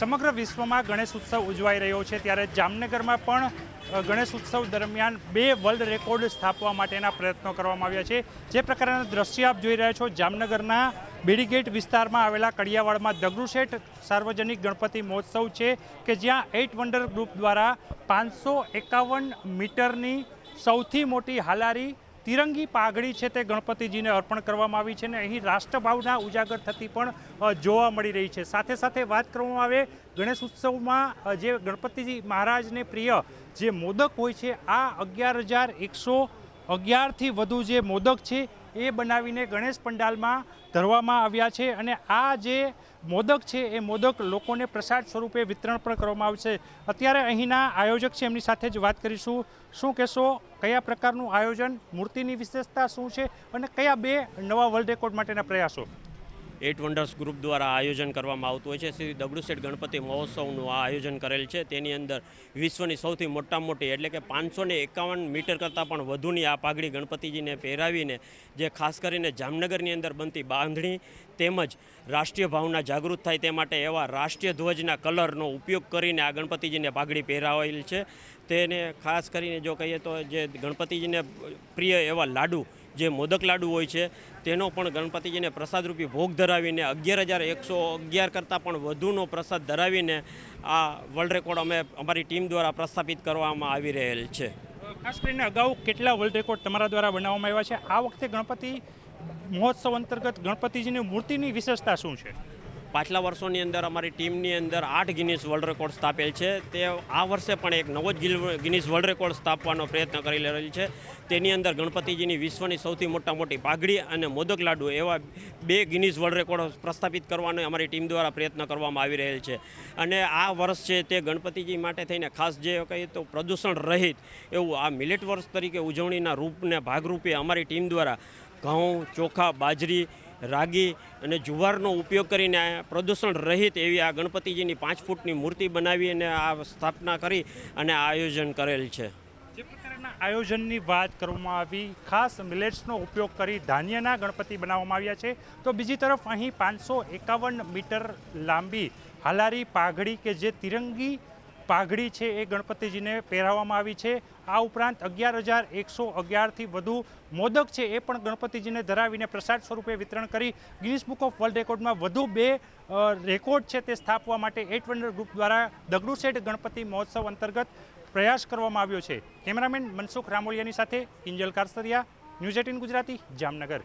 સમગ્ર વિશ્વમાં ગણેશ ઉત્સવ ઉજવાઈ રહ્યો છે. ત્યારે જામનગરમાં પણ ગણેશ ઉત્સવ દરમિયાન બે વર્લ્ડ રેકોર્ડ સ્થાપવા માટેના પ્રયત્નો કરવામાં આવ્યા છે. જે પ્રકારના દ્રશ્ય આપ જોઈ રહ્યા છો, જામનગરના બેડીગેટ વિસ્તારમાં આવેલા કડિયાવાડમાં દગડુશેઠ સાર્વજનિક ગણપતિ મહોત્સવ છે કે જ્યાં એઇટ વંડર ગ્રુપ દ્વારા પાંચસો એકાવન મીટરની સૌથી મોટી હાલારી તિરંગી પાઘડી છે તે ગણપતિજીને અર્પણ કરવામાં આવી છે અને અહીં રાષ્ટ્રભાવના ઉજાગર થતી પણ જોવા મળી રહી છે. સાથે સાથે વાત કરવામાં આવે ગણેશ ઉત્સવમાં જે ગણપતિજી મહારાજને પ્રિય જે મોદક હોય છે, આ અગિયાર હજાર એકસો અગિયારથી વધુ જે મોદક છે એ બનાવીને ગણેશ પંડાલમાં ધરવામાં આવ્યા છે અને આ જે મોદક છે એ મોદક લોકોને પ્રસાદ સ્વરૂપે વિતરણ પણ કરવામાં આવશે અત્યારે અહીંના આયોજક છે, એમની સાથે જ વાત કરીશું. શું કહેશો, કયા પ્રકારનું આયોજન, મૂર્તિની વિશેષતા શું છે અને કયા બે નવા વર્લ્ડ રેકોર્ડ માટેના પ્રયાસો? એટ વન્ડર્સ ગ્રુપ દ્વારા આયોજન કરવામાં આવતું હોય છે. શ્રી દગડુસેઠ ગણપતિ મહોત્સવનું આ આયોજન કરેલ છે. તેની અંદર વિશ્વની સૌથી મોટા મોટી એટલે કે પાંચસો એકાવન મીટર કરતાં પણ વધુની આ પાઘડી ગણપતિજીને પહેરાવીને જે ખાસ કરીને જામનગરની અંદર બનતી બાંધણી તેમજ રાષ્ટ્રીય ભાવના જાગૃત થાય તે માટે એવા રાષ્ટ્રીય ધ્વજના કલરનો ઉપયોગ કરીને આ ગણપતિજીને પાઘડી પહેરાવેલ છે. તેને ખાસ કરીને જો કહીએ તો જે ગણપતિજીને પ્રિય એવા લાડુ જે મોદક લાડુ હોય છે તેનો પણ ગણપતિજીને પ્રસાદરૂપી ભોગ ધરાવીને અગિયાર હજાર એકસો અગિયાર કરતાં પણ વધુનો પ્રસાદ ધરાવીને આ વર્લ્ડ રેકોર્ડ અમે અમારી ટીમ દ્વારા પ્રસ્થાપિત કરવામાં આવી રહેલ છે. ખાસ કરીને અગાઉ કેટલા વર્લ્ડ રેકોર્ડ તમારા દ્વારા બનાવવામાં આવ્યા છે? આ વખતે ગણપતિ મહોત્સવ અંતર્ગત ગણપતિજીની મૂર્તિની વિશેષતા શું છે? પાછલા વર્ષોની અંદર અમારી ટીમની અંદર આઠ ગિનિસ વર્લ્ડ રેકોર્ડ સ્થાપેલ છે. તે આ વર્ષે પણ એક નવો જ ગિનિસ વર્લ્ડ રેકોર્ડ સ્થાપવાનો પ્રયત્ન કરી રહેલ છે. તેની અંદર ગણપતિજીની વિશ્વની સૌથી મોટા મોટી પાઘડી અને મોદક લાડુ એવા બે ગિનીઝ વર્લ્ડ રેકોર્ડ પ્રસ્થાપિત કરવાનો અમારી ટીમ દ્વારા પ્રયત્ન કરવામાં આવી રહેલ છે. અને આ વર્ષ છે તે ગણપતિજી માટે થઈને ખાસ જે કહીએ તો પ્રદૂષણ રહિત એવું આ મિલેટ વર્ષ તરીકે ઉજવણીના રૂપને ભાગરૂપે અમારી ટીમ દ્વારા ઘઉં, ચોખા, બાજરી, રાગી અને જુવારનો ઉપયોગ કરીને પ્રદૂષણ રહિત એવી આ ગણપતિજીની પાંચ ફૂટની મૂર્તિ બનાવી અને આ સ્થાપના કરી અને આયોજન કરેલ છે. આયોજનની વાત કરવામાં આવી, ખાસ મિલેટ્સનો ઉપયોગ કરી ધાન્યના ગણપતિ બનાવવામાં આવ્યા છે. તો બીજી તરફ અહીં પાંચસો એકાવન મીટર લાંબી હાલારી પાઘડી કે જે તિરંગી પાઘડી છે એ ગણપતિજીને પહેરાવવામાં આવી છે. આ ઉપરાંત અગિયાર હજાર એકસો અગિયારથી વધુ મોદક છે એ પણ ગણપતિજીને ધરાવીને પ્રસાદ સ્વરૂપે વિતરણ કરી ગિનિસ બુક ઓફ વર્લ્ડ રેકોર્ડમાં વધુ બે રેકોર્ડ છે તે સ્થાપવા માટે એટ વન્ડર ગ્રુપ દ્વારા દગડુશેઠ ગણપતિ મહોત્સવ અંતર્ગત પ્રયાસ કરવામાં આવ્યો છે. કેમેરામેન મનસુખ રામોલિયાની સાથે કિંજલ કારસરિયા ન્યૂઝ એટીન ગુજરાતી જામનગર.